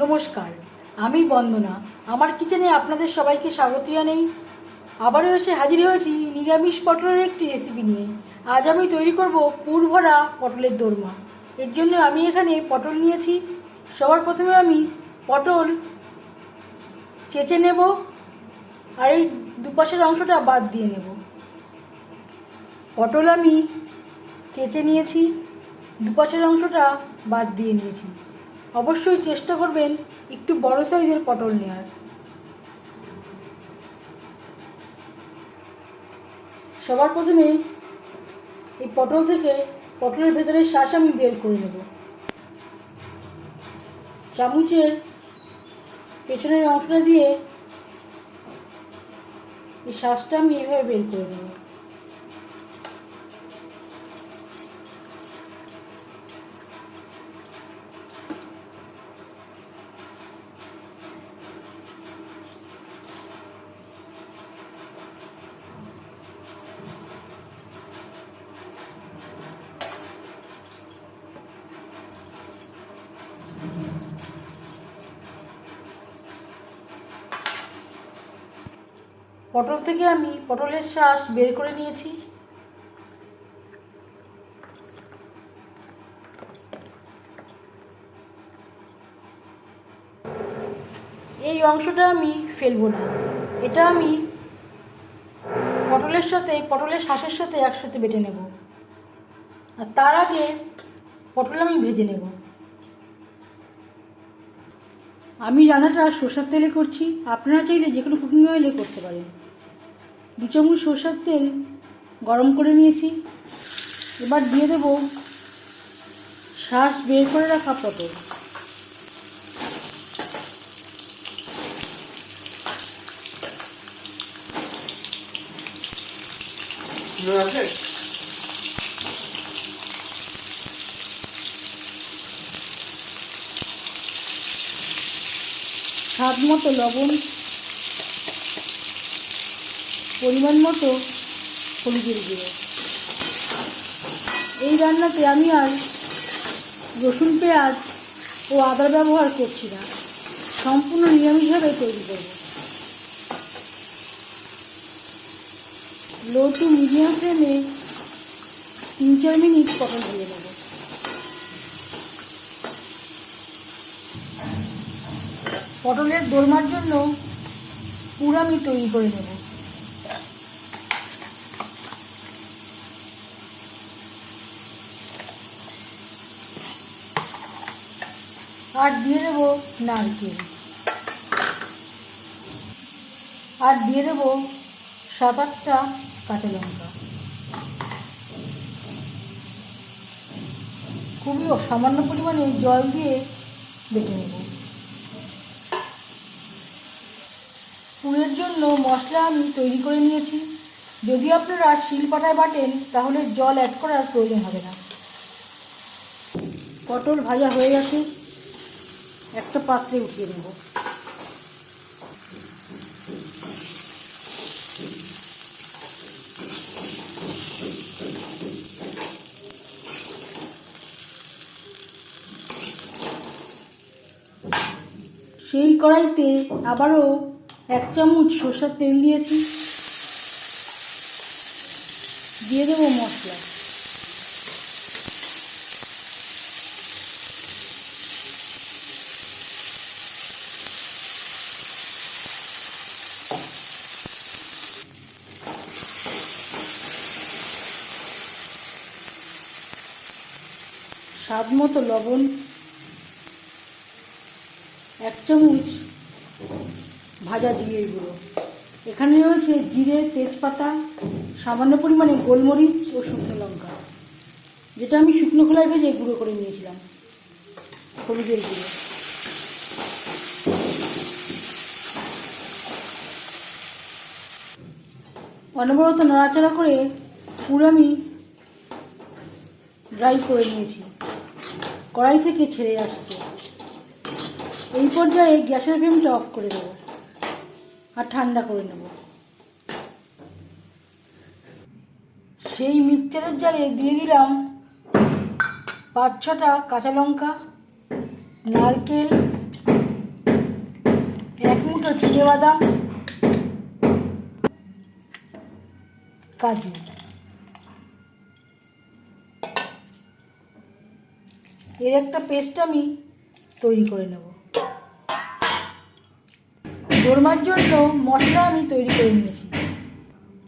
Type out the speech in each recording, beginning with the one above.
নমস্কার, আমি বন্দনা। আমার কিচেনে আপনাদের সবাইকে স্বাগত জানাই। আবারও এসে হাজির হয়েছি নিরামিষ পটলের একটি রেসিপি নিয়ে। আজ আমি তৈরি করব পুর ভরা পটলের দোরমা। এর জন্য আমি এখানে পটল নিয়েছি। সবার প্রথমে আমি পটল চেঁচে নেব আর এই দুপাশের অংশটা বাদ দিয়ে নেব। পটল আমি চেঁচে নিয়েছি, দুপাশের অংশটা বাদ দিয়ে নিয়েছি। অবশ্যই চেষ্টা করবেন একটু বড় সাইজের পটল নেওয়ার সবার প্রথমে এই পটল থেকে পটলের ভেতরের শ্বাস আমি বের করে নেব। চামচের পেছনের অংশটা দিয়ে এই শ্বাসটা আমি এভাবে বের করে নেব। পটল থেকে আমি পটলের শ্বাস বের করে নিয়েছি। এই অংশটা আমি ফেলব না। এটা আমি পটলের সাথে, পটলের শ্বাসের সাথে একসাথে বেটে নেব। আর তার আগে পটল আমি ভেজে নেব। আমি রান্নাটা সর্ষের তেলে করছি। আপনারা চাইলে যে কোনো কুকিং অয়েলে করতে পারেন। দু চামচ সর্ষের তেল গরম করে নিয়েছি। এবার দিয়ে দেব শ্বাস বের করে রাখা পটল। স্বাদ মতো লবণ পরিমাণ মতো হলুদের গুঁড়ো এই রান্নাতে আমি আর রসুন, পেঁয়াজ ও আদার ব্যবহার করছি না। সম্পূর্ণ নিরামিষভাবে তৈরি করব। লো টু মিডিয়াম ফ্লেমে তিন চার মিনিট পটল দিয়ে নেব। পটলের দোরমার জন্য পুর আমি তৈরি করে নেব। আর দিয়ে দেব নারকেল। আর দিয়ে দেব সাত আটটা কাঁচা লঙ্কা। খুবই সামান্য পরিমাণে জল দিয়ে বেটে নেব। পুরের জন্য মশলা আমি তৈরি করে নিয়েছি। যদি আপনারা শিলপাটায় বাটেন, তাহলে জল অ্যাড করার প্রয়োজন হবে না। পটল ভাজা হয়ে গেছে। একটা পাত্রে উঠিয়ে নেব। সেই কড়াইতে আবারও এক চামচ সর্ষের তেল দিয়েছি। দিয়ে দেবো মশলা। স্বাদ মতো লবণ, এক চামচ ভাজা জিরের গুঁড়ো। এখানে রয়েছে জিরে, তেজপাতা, সামান্য পরিমাণে গোলমরিচ ও শুকনো লঙ্কা, যেটা আমি শুকনো খোলায় ভেজে গুঁড়ো করে নিয়েছিলাম, হলুদের গুঁড়ো। অনবরত নাড়াচাড়া করে পুরো আমি ড্রাই করে নিয়েছি। কড়াই থেকে ছেড়ে আসছে। এই পর্যায়ে গ্যাসের ফ্লেমটা অফ করে দেবো আর ঠান্ডা করে নেব। সেই মিক্সচারের জালে দিয়ে দিলাম পাঁচ ছটা কাঁচা লঙ্কা, নারকেল, এক মুঠো চিনে বাদাম, কাজু। এর একটা পেস্ট আমি তৈরি করে নেব। দোরমার জন্য মশলা আমি তৈরি করে নিয়েছি।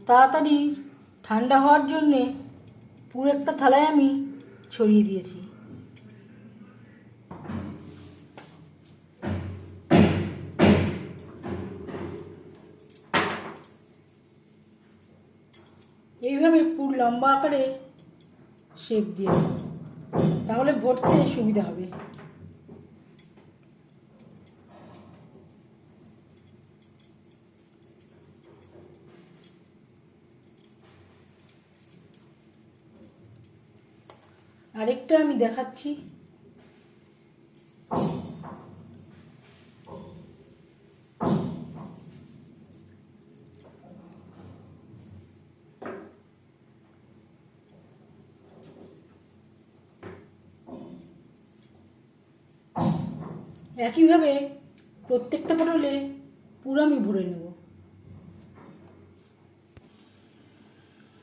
তাড়াতাড়ি ঠান্ডা হওয়ার জন্যে পুরো একটা থালায় আমি ছড়িয়ে দিয়েছি। এইভাবে পুর লম্বা আকারে শেপ দিয়ে। তাহলে ভরতে সুবিধা হবে। আরেকটা আমি দেখাচ্ছি। একইভাবে প্রত্যেকটা পটলে পুরো আমি ভরে নেব।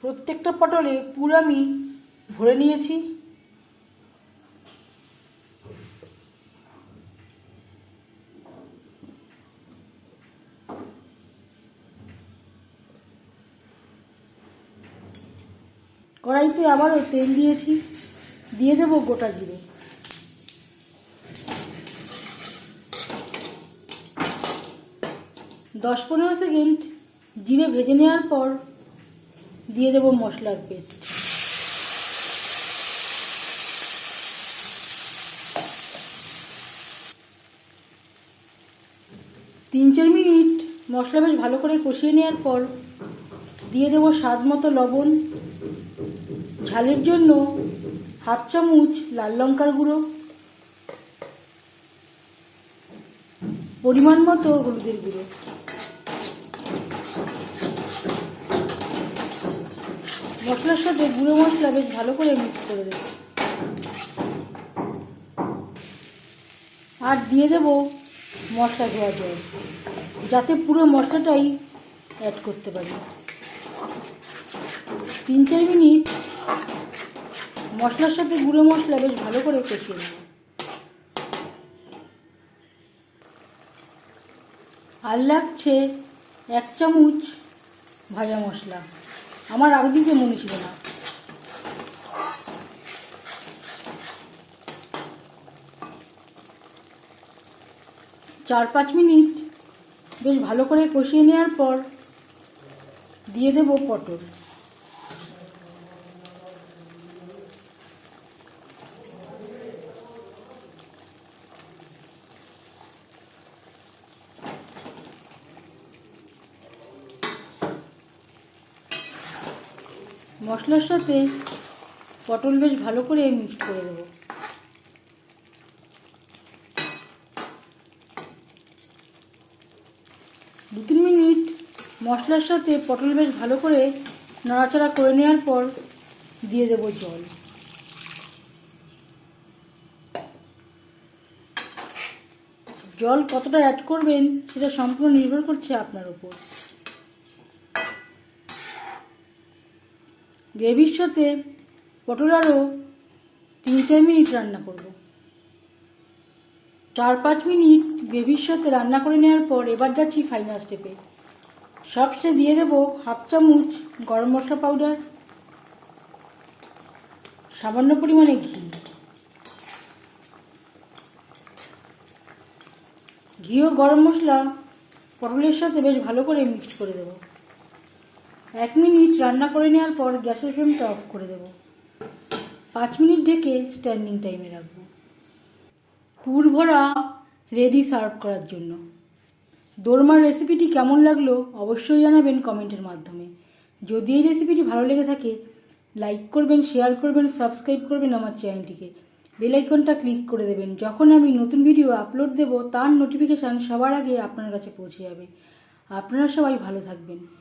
প্রত্যেকটা পটলে পুরো আমি ভরে নিয়েছি। কড়াইতে আবারও তেল দিয়েছি। দিয়ে দেবো গোটা জিরে। দশ পনেরো সেকেন্ড জিরে ভেজে নেওয়ার পর দিয়ে দেবো মশলার পেস্ট। তিন চার মিনিট মশলা বেশ ভালো করে কষিয়ে নেওয়ার পর দিয়ে দেবো স্বাদ মতো লবণ, ঝালের জন্য হাফ চামচ লাল লঙ্কার গুঁড়ো, পরিমাণ মতো হলুদের গুঁড়ো। মশলার সাথে গুঁড়ো মশলা বেশ ভালো করে মিক্স করে দেবো। আর দিয়ে দেব মশলা ধোয়া জল, যাতে পুরো মশলাটাই অ্যাড করতে পারি। তিন চার মিনিট মশলার সাথে গুঁড়ো মশলা বেশ ভালো করে কষিয়ে নেব। আর লাগছে এক চামচ ভাজা মশলা। আমার আগে দিকে মনে ছিল না। চার পাঁচ মিনিট বেশ ভালো করে কষিয়ে নেওয়ার পর দিয়ে দেব পটল। মশলার সাথে পটল বেশ ভালো করে মিক্সড করে দেবো। দু তিন মিনিট মশলার সাথে পটল বেশ ভালো করে নাড়াচাড়া করে নেওয়ার পর দিয়ে দেবো জল। জল কতটা অ্যাড করবেন সেটা সম্পূর্ণ নির্ভর করছে আপনার উপর। গ্রেভির সাথে পটল আরও তিন চার মিনিট রান্না করব। চার পাঁচ মিনিট গ্রেভির সাথে রান্না করে নেওয়ার পর এবার যাচ্ছি ফাইনাল স্টেপে সবশেষে দিয়ে দেবো হাফ চামচ গরম মশলা পাউডার সামান্য পরিমাণে ঘি। ঘি ও গরম মশলা পটলের সাথে বেশ ভালো করে মিক্স করে দেবো। এক মিনিট রান্না করে নেওয়ার পর গ্যাসের ফ্লেমটা অফ করে দেবো। পাঁচ মিনিট ঢেকে স্ট্যান্ডিং টাইমে রাখব। পুর ভরা রেডি সার্ভ করার জন্য। দোরমার রেসিপিটি কেমন লাগল অবশ্যই জানাবেন কমেন্টের মাধ্যমে। যদি এই রেসিপিটি ভালো লেগে থাকে লাইক করবেন শেয়ার করবেন সাবস্ক্রাইব করবেন আমার চ্যানেলটিকে বেলাইকনটা ক্লিক করে দেবেন। যখন আমি নতুন ভিডিও আপলোড দেব, তার নোটিফিকেশান সবার আগে আপনার কাছে পৌঁছে যাবে। আপনারা সবাই ভালো থাকবেন।